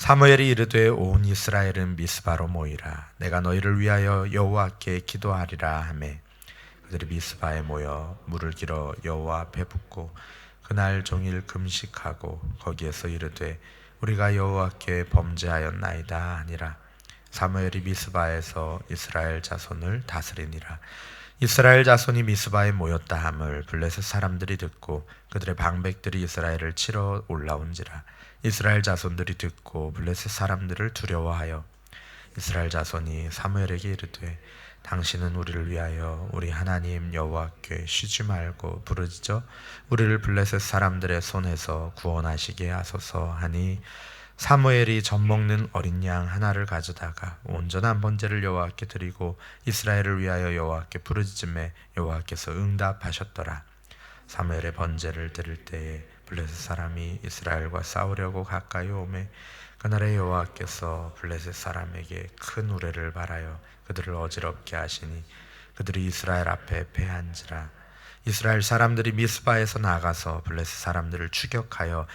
사무엘이 이르되 온 이스라엘은 미스바로 모이라. 내가 너희를 위하여 여호와께 기도하리라 하매. 그들이 미스바에 모여 물을 길어 여호와 앞에 붓고 그날 종일 금식하고 거기에서 이르되 우리가 여호와께 범죄하였나이다 하니라. 사무엘이 미스바에서 이스라엘 자손을 다스리니라 이스라엘 자손이 미스바에 모였다 함을 블레셋 사람들이 듣고 그들의 방백들이 이스라엘을 치러 올라온지라 이스라엘 자손들이 듣고 블레셋 사람들을 두려워하여 이스라엘 자손이 사무엘에게 이르되 당신은 우리를 위하여 우리 하나님 여호와께 쉬지 말고 부르짖어 우리를 블레셋 사람들의 손에서 구원하시게 하소서 하니 사무엘이 젖 먹는 어린 양 하나를 가져다가 온전한 번제를 여호와께 드리고 이스라엘을 위하여 여호와께 부르짖음에 여호와께서 응답하셨더라. 사무엘의 번제를 드릴 때에 블레셋 사람이 이스라엘과 싸우려고 가까이 오매 그날에 여호와께서 블레셋 사람에게 큰 우레를 발하여 그들을 어지럽게 하시니 그들이 이스라엘 앞에 패한지라 이스라엘 사람들이 미스바에서 나가서 블레셋 사람들을 추격하여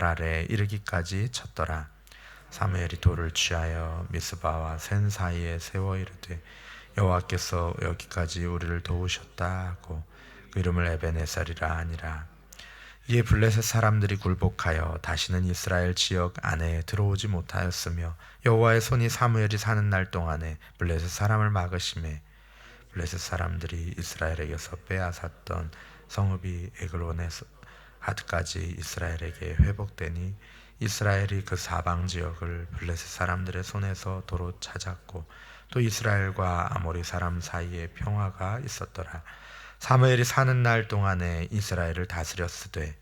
아래 이르기까지 쳤더라. 사무엘이 돌을 취하여 미스바와 센 사이에 세워 이르되 여호와께서 여기까지 우리를 도우셨다 하고 그 이름을 에베네살이라 하니라. 이에 블레셋 사람들이 굴복하여 다시는 이스라엘 지역 안에 들어오지 못하였으며 여호와의 손이 사무엘이 사는 날 동안에 블레셋 사람을 막으심에 블레셋 사람들이 이스라엘에게서 빼앗았던 성읍이 에글론에서 하드까지 이스라엘에게 회복되니 이스라엘이 그 사방 지역을 블레셋 사람들의 손에서 도로 찾았고 또 이스라엘과 아모리 사람 사이에 평화가 있었더라. 사무엘이 사는 날 동안에 이스라엘을 다스렸으되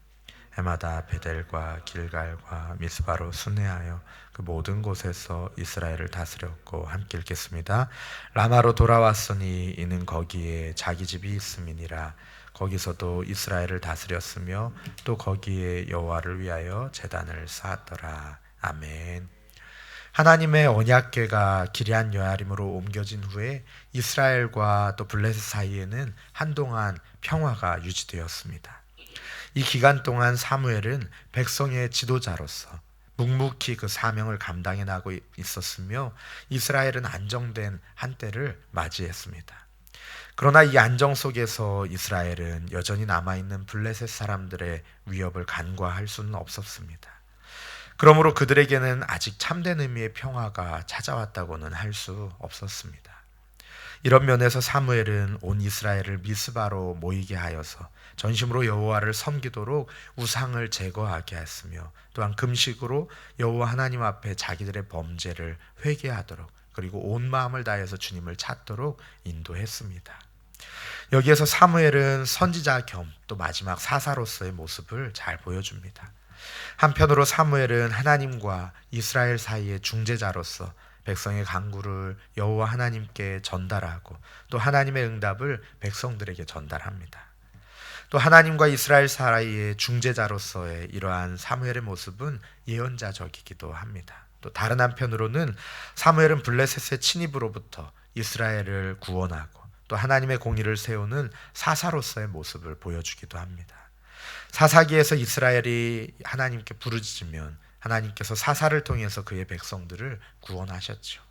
해마다 베델과 길갈과 미스바로 순회하여 그 모든 곳에서 이스라엘을 다스렸고 함께 읽겠습니다. 라마로 돌아왔으니 이는 거기에 자기 집이 있음이니라 거기서도 이스라엘을 다스렸으며 또 거기에 여호와를 위하여 제단을 쌓았더라. 아멘. 하나님의 언약궤가 기리안 여아림으로 옮겨진 후에 이스라엘과 또 블레셋 사이에는 한동안 평화가 유지되었습니다. 이 기간 동안 사무엘은 백성의 지도자로서 묵묵히 그 사명을 감당해 나고 있었으며 이스라엘은 안정된 한때를 맞이했습니다. 그러나 이 안정 속에서 이스라엘은 여전히 남아있는 블레셋 사람들의 위협을 간과할 수는 없었습니다. 그러므로 그들에게는 아직 참된 의미의 평화가 찾아왔다고는 할 수 없었습니다. 이런 면에서 사무엘은 온 이스라엘을 미스바로 모이게 하여서 전심으로 여호와를 섬기도록 우상을 제거하게 했으며 또한 금식으로 여호와 하나님 앞에 자기들의 범죄를 회개하도록 그리고 온 마음을 다해서 주님을 찾도록 인도했습니다. 여기에서 사무엘은 선지자 겸 또 마지막 사사로서의 모습을 잘 보여줍니다. 한편으로 사무엘은 하나님과 이스라엘 사이의 중재자로서 백성의 간구를 여호와 하나님께 전달하고 또 하나님의 응답을 백성들에게 전달합니다. 또 하나님과 이스라엘 사이의 중재자로서의 이러한 사무엘의 모습은 예언자적이기도 합니다. 또 다른 한편으로는 사무엘은 블레셋의 침입으로부터 이스라엘을 구원하고 또 하나님의 공의를 세우는 사사로서의 모습을 보여주기도 합니다. 사사기에서 이스라엘이 하나님께 부르짖으면 하나님께서 사사를 통해서 그의 백성들을 구원하셨죠.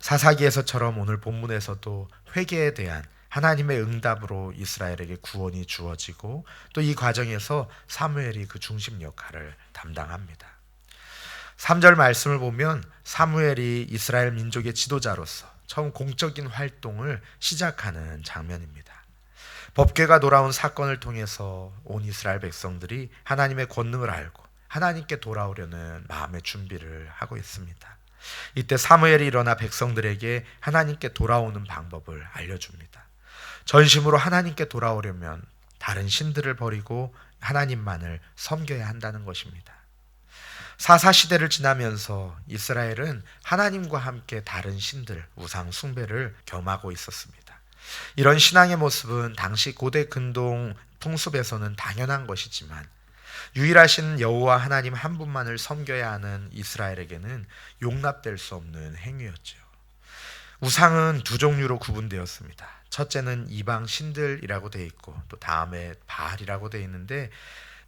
사사기에서처럼 오늘 본문에서도 회개에 대한 하나님의 응답으로 이스라엘에게 구원이 주어지고 또 이 과정에서 사무엘이 그 중심 역할을 담당합니다. 3절 말씀을 보면 사무엘이 이스라엘 민족의 지도자로서 처음 공적인 활동을 시작하는 장면입니다. 법궤가 돌아온 사건을 통해서 온 이스라엘 백성들이 하나님의 권능을 알고 하나님께 돌아오려는 마음의 준비를 하고 있습니다. 이때 사무엘이 일어나 백성들에게 하나님께 돌아오는 방법을 알려줍니다. 전심으로 하나님께 돌아오려면 다른 신들을 버리고 하나님만을 섬겨야 한다는 것입니다. 사사 시대를 지나면서 이스라엘은 하나님과 함께 다른 신들 우상 숭배를 겸하고 있었습니다. 이런 신앙의 모습은 당시 고대 근동 풍습에서는 당연한 것이지만 유일하신 여호와 하나님 한 분만을 섬겨야 하는 이스라엘에게는 용납될 수 없는 행위였죠. 우상은 두 종류로 구분되었습니다. 첫째는 이방 신들이라고 되어 있고 또 다음에 바알이라고 되어 있는데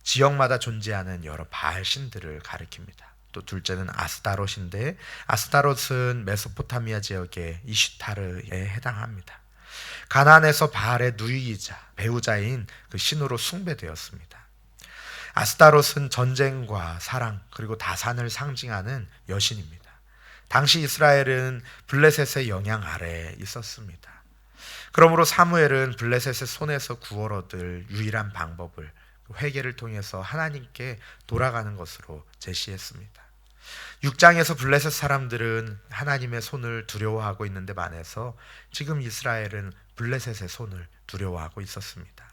지역마다 존재하는 여러 바알 신들을 가리킵니다. 또 둘째는 아스타롯인데 아스타롯은 메소포타미아 지역의 이슈타르에 해당합니다. 가나안에서 바알의 누이이자 배우자인 그 신으로 숭배되었습니다. 아스타롯은 전쟁과 사랑 그리고 다산을 상징하는 여신입니다. 당시 이스라엘은 블레셋의 영향 아래에 있었습니다. 그러므로 사무엘은 블레셋의 손에서 구원 얻을 유일한 방법을 회개를 통해서 하나님께 돌아가는 것으로 제시했습니다. 6장에서 블레셋 사람들은 하나님의 손을 두려워하고 있는데 반해서 지금 이스라엘은 블레셋의 손을 두려워하고 있었습니다.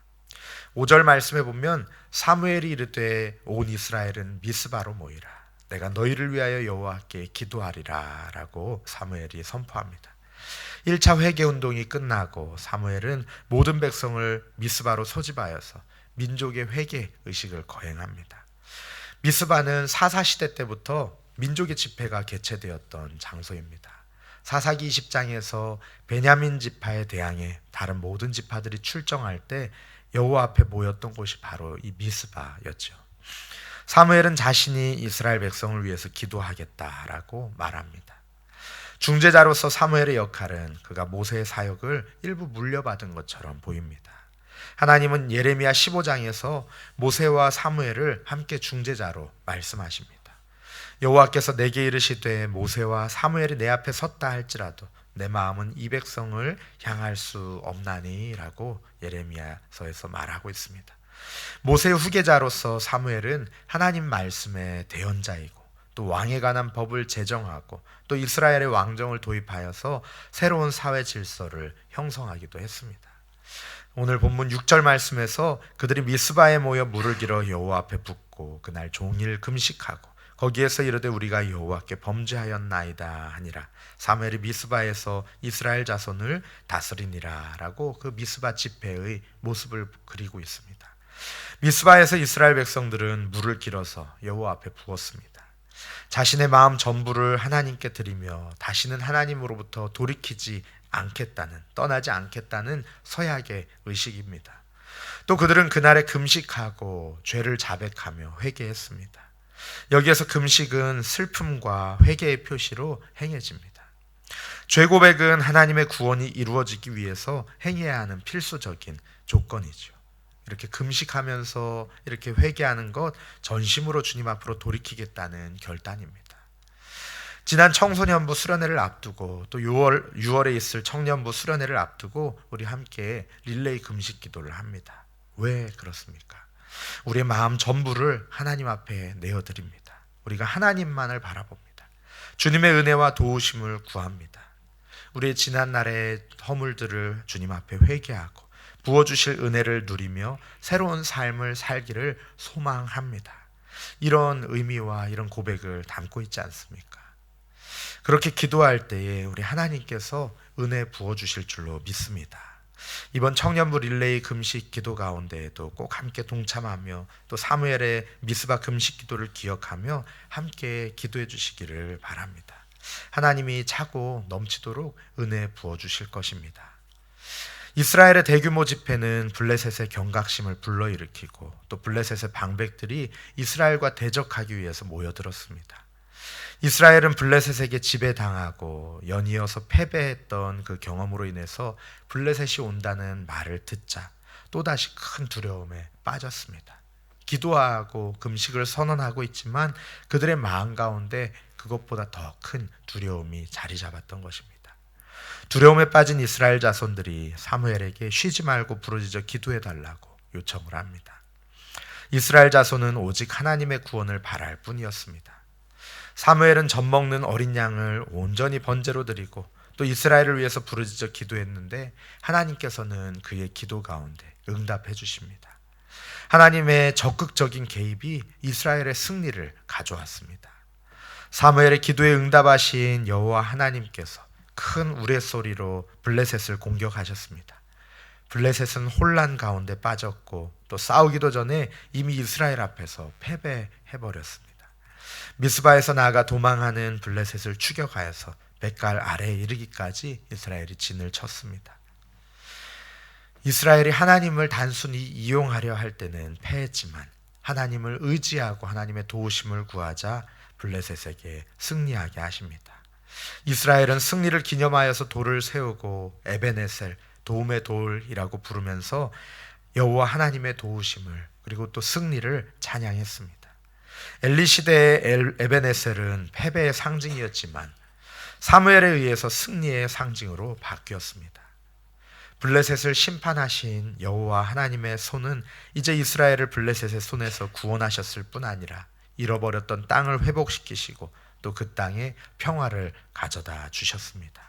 5절 말씀에 보면 사무엘이 이르되 온 이스라엘은 미스바로 모이라 내가 너희를 위하여 여호와께 기도하리라라고 사무엘이 선포합니다. 1차 회개 운동이 끝나고 사무엘은 모든 백성을 미스바로 소집하여서 민족의 회개 의식을 거행합니다. 미스바는 사사 시대 때부터 민족의 집회가 개최되었던 장소입니다. 사사기 20장에서 베냐민 지파에 대항해 다른 모든 지파들이 출정할 때 여호와 앞에 모였던 곳이 바로 이 미스바였죠. 사무엘은 자신이 이스라엘 백성을 위해서 기도하겠다라고 말합니다. 중재자로서 사무엘의 역할은 그가 모세의 사역을 일부 물려받은 것처럼 보입니다. 하나님은 예레미야 15장에서 모세와 사무엘을 함께 중재자로 말씀하십니다. 여호와께서 내게 이르시되 모세와 사무엘이 내 앞에 섰다 할지라도 내 마음은 이 백성을 향할 수 없나니라고 예레미야서에서 말하고 있습니다. 모세의 후계자로서 사무엘은 하나님 말씀의 대언자이고 또 왕에 관한 법을 제정하고 또 이스라엘의 왕정을 도입하여서 새로운 사회 질서를 형성하기도 했습니다. 오늘 본문 6절 말씀에서 그들이 미스바에 모여 물을 길어 여호와 앞에 붓고 그날 종일 금식하고 거기에서 이르되 우리가 여호와께 범죄하였나이다 하니라 사무엘이 미스바에서 이스라엘 자손을 다스리니라라고 그 미스바 집회의 모습을 그리고 있습니다. 미스바에서 이스라엘 백성들은 물을 길어서 여호와 앞에 부었습니다. 자신의 마음 전부를 하나님께 드리며 다시는 하나님으로부터 돌이키지 않겠다는 떠나지 않겠다는 서약의 의식입니다. 또 그들은 그날에 금식하고 죄를 자백하며 회개했습니다. 여기에서 금식은 슬픔과 회개의 표시로 행해집니다. 죄 고백은 하나님의 구원이 이루어지기 위해서 행해야 하는 필수적인 조건이죠. 이렇게 금식하면서 이렇게 회개하는 것 전심으로 주님 앞으로 돌이키겠다는 결단입니다. 지난 청소년부 수련회를 앞두고 또 6월 6월에 있을 청년부 수련회를 앞두고 우리 함께 릴레이 금식 기도를 합니다. 왜 그렇습니까? 우리의 마음 전부를 하나님 앞에 내어드립니다. 우리가 하나님만을 바라봅니다. 주님의 은혜와 도우심을 구합니다. 우리의 지난 날의 허물들을 주님 앞에 회개하고 부어주실 은혜를 누리며 새로운 삶을 살기를 소망합니다. 이런 의미와 이런 고백을 담고 있지 않습니까? 그렇게 기도할 때에 우리 하나님께서 은혜 부어주실 줄로 믿습니다. 이번 청년부 릴레이 금식 기도 가운데에도 꼭 함께 동참하며 또 사무엘의 미스바 금식 기도를 기억하며 함께 기도해 주시기를 바랍니다. 하나님이 차고 넘치도록 은혜 부어 주실 것입니다. 이스라엘의 대규모 집회는 블레셋의 경각심을 불러일으키고 또 블레셋의 방백들이 이스라엘과 대적하기 위해서 모여들었습니다. 이스라엘은 블레셋에게 지배당하고 연이어서 패배했던 그 경험으로 인해서 블레셋이 온다는 말을 듣자 또다시 큰 두려움에 빠졌습니다. 기도하고 금식을 선언하고 있지만 그들의 마음 가운데 그것보다 더 큰 두려움이 자리 잡았던 것입니다. 두려움에 빠진 이스라엘 자손들이 사무엘에게 쉬지 말고 부르짖어 기도해 달라고 요청을 합니다. 이스라엘 자손은 오직 하나님의 구원을 바랄 뿐이었습니다. 사무엘은 젖 먹는 어린 양을 온전히 번제로 드리고 또 이스라엘을 위해서 부르짖어 기도했는데 하나님께서는 그의 기도 가운데 응답해 주십니다. 하나님의 적극적인 개입이 이스라엘의 승리를 가져왔습니다. 사무엘의 기도에 응답하신 여호와 하나님께서 큰 우레소리로 블레셋을 공격하셨습니다. 블레셋은 혼란 가운데 빠졌고 또 싸우기도 전에 이미 이스라엘 앞에서 패배해 버렸습니다. 미스바에서 나아가 도망하는 블레셋을 추격하여서 백갈 아래에 이르기까지 이스라엘이 진을 쳤습니다. 이스라엘이 하나님을 단순히 이용하려 할 때는 패했지만 하나님을 의지하고 하나님의 도우심을 구하자 블레셋에게 승리하게 하십니다. 이스라엘은 승리를 기념하여서 돌을 세우고 에베네셀 도움의 돌이라고 부르면서 여호와 하나님의 도우심을 그리고 또 승리를 찬양했습니다. 엘리 시대의 에베네셀은 패배의 상징이었지만 사무엘에 의해서 승리의 상징으로 바뀌었습니다. 블레셋을 심판하신 여호와 하나님의 손은 이제 이스라엘을 블레셋의 손에서 구원하셨을 뿐 아니라 잃어버렸던 땅을 회복시키시고 또 그 땅에 평화를 가져다 주셨습니다.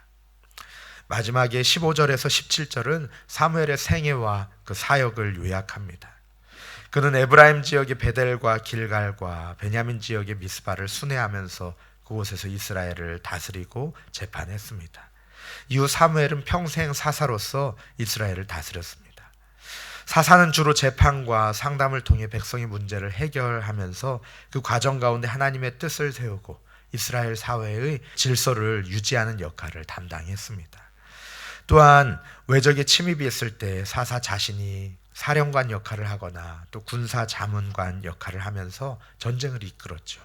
마지막에 15절에서 17절은 사무엘의 생애와 그 사역을 요약합니다. 그는 에브라임 지역의 베델과 길갈과 베냐민 지역의 미스바를 순회하면서 그곳에서 이스라엘을 다스리고 재판했습니다. 이후 사무엘은 평생 사사로서 이스라엘을 다스렸습니다. 사사는 주로 재판과 상담을 통해 백성의 문제를 해결하면서 그 과정 가운데 하나님의 뜻을 세우고 이스라엘 사회의 질서를 유지하는 역할을 담당했습니다. 또한 외적의 침입이 있을 때 사사 자신이 사령관 역할을 하거나 또 군사 자문관 역할을 하면서 전쟁을 이끌었죠.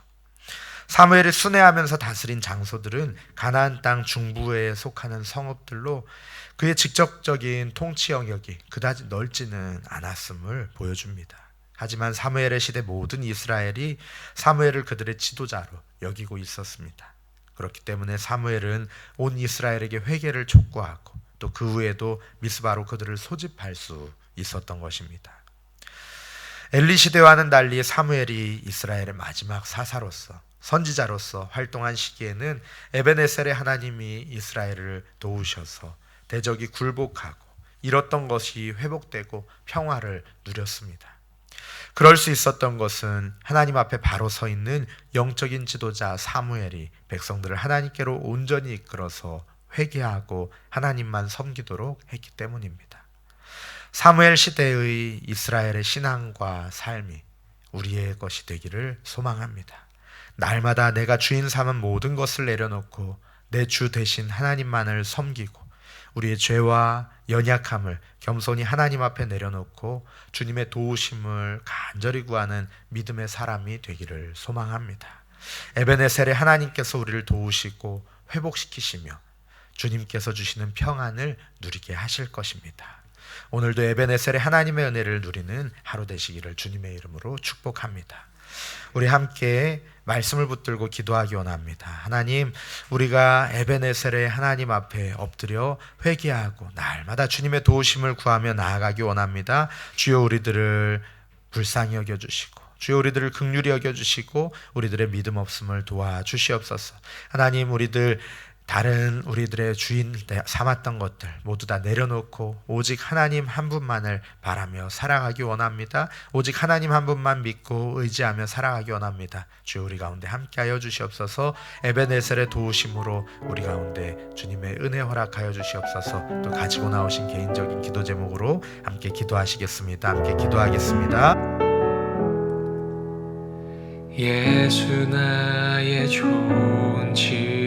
사무엘이 순회하면서 다스린 장소들은 가나안 땅 중부에 속하는 성읍들로 그의 직접적인 통치 영역이 그다지 넓지는 않았음을 보여줍니다. 하지만 사무엘의 시대 모든 이스라엘이 사무엘을 그들의 지도자로 여기고 있었습니다. 그렇기 때문에 사무엘은 온 이스라엘에게 회개를 촉구하고 또 그 후에도 미스바로 그들을 소집할 수 있었던 것입니다. 엘리 시대와는 달리 사무엘이 이스라엘의 마지막 사사로서 선지자로서 활동한 시기에는 에베네셀의 하나님이 이스라엘을 도우셔서 대적이 굴복하고 잃었던 것이 회복되고 평화를 누렸습니다. 그럴 수 있었던 것은 하나님 앞에 바로 서 있는 영적인 지도자 사무엘이 백성들을 하나님께로 온전히 이끌어서 회개하고 하나님만 섬기도록 했기 때문입니다. 사무엘 시대의 이스라엘의 신앙과 삶이 우리의 것이 되기를 소망합니다. 날마다 내가 주인 삼은 모든 것을 내려놓고 내 주 대신 하나님만을 섬기고 우리의 죄와 연약함을 겸손히 하나님 앞에 내려놓고 주님의 도우심을 간절히 구하는 믿음의 사람이 되기를 소망합니다. 에베네셀의 하나님께서 우리를 도우시고 회복시키시며 주님께서 주시는 평안을 누리게 하실 것입니다. 오늘도 에베네셀의 하나님의 은혜를 누리는 하루 되시기를 주님의 이름으로 축복합니다. 우리 함께 말씀을 붙들고 기도하기 원합니다. 하나님, 우리가 에베네셀의 하나님 앞에 엎드려 회개하고 날마다 주님의 도우심을 구하며 나아가기 원합니다. 주여 우리들을 불쌍히 여겨 주시고 주여 우리들을 극률히 여겨 주시고 우리들의 믿음 없음을 도와 주시옵소서. 하나님 우리들 다른 우리들의 주인 삼았던 것들 모두 다 내려놓고 오직 하나님 한 분만을 바라며 살아가기 원합니다. 오직 하나님 한 분만 믿고 의지하며 살아가기 원합니다. 주 우리 가운데 함께하여 주시옵소서. 에베네셀의 도우심으로 우리 가운데 주님의 은혜 허락하여 주시옵소서. 또 가지고 나오신 개인적인 기도 제목으로 함께 기도하시겠습니다. 함께 기도하겠습니다. 예수 나의 좋은 치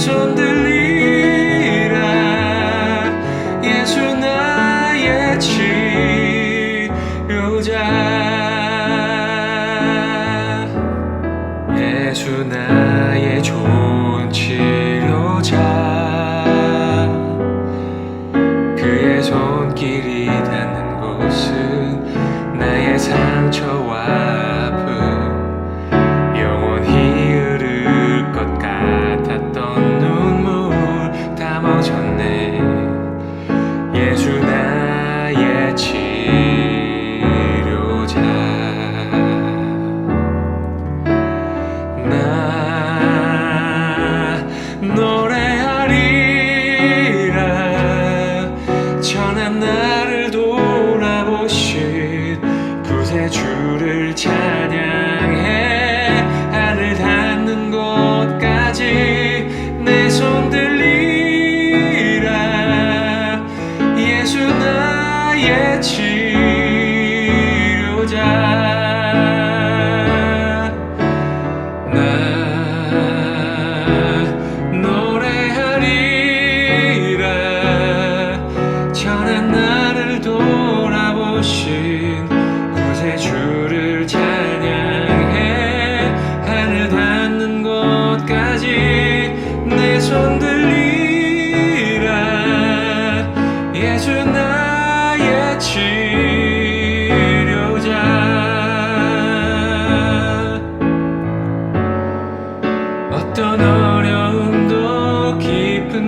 전들 예수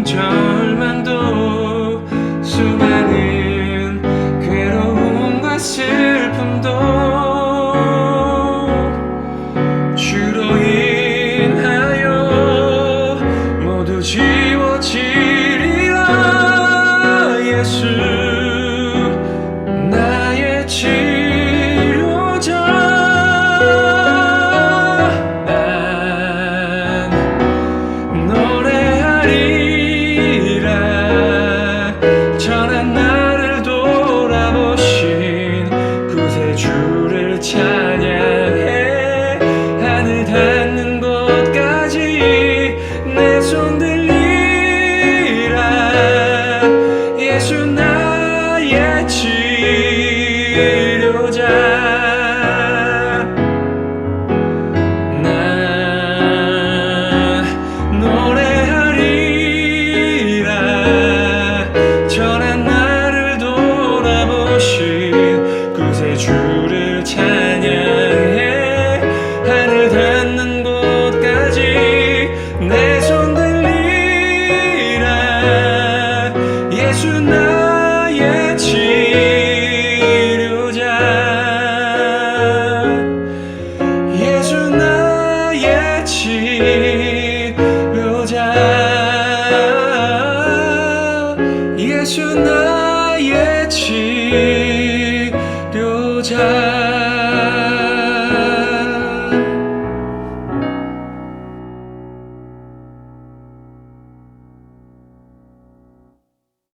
깊은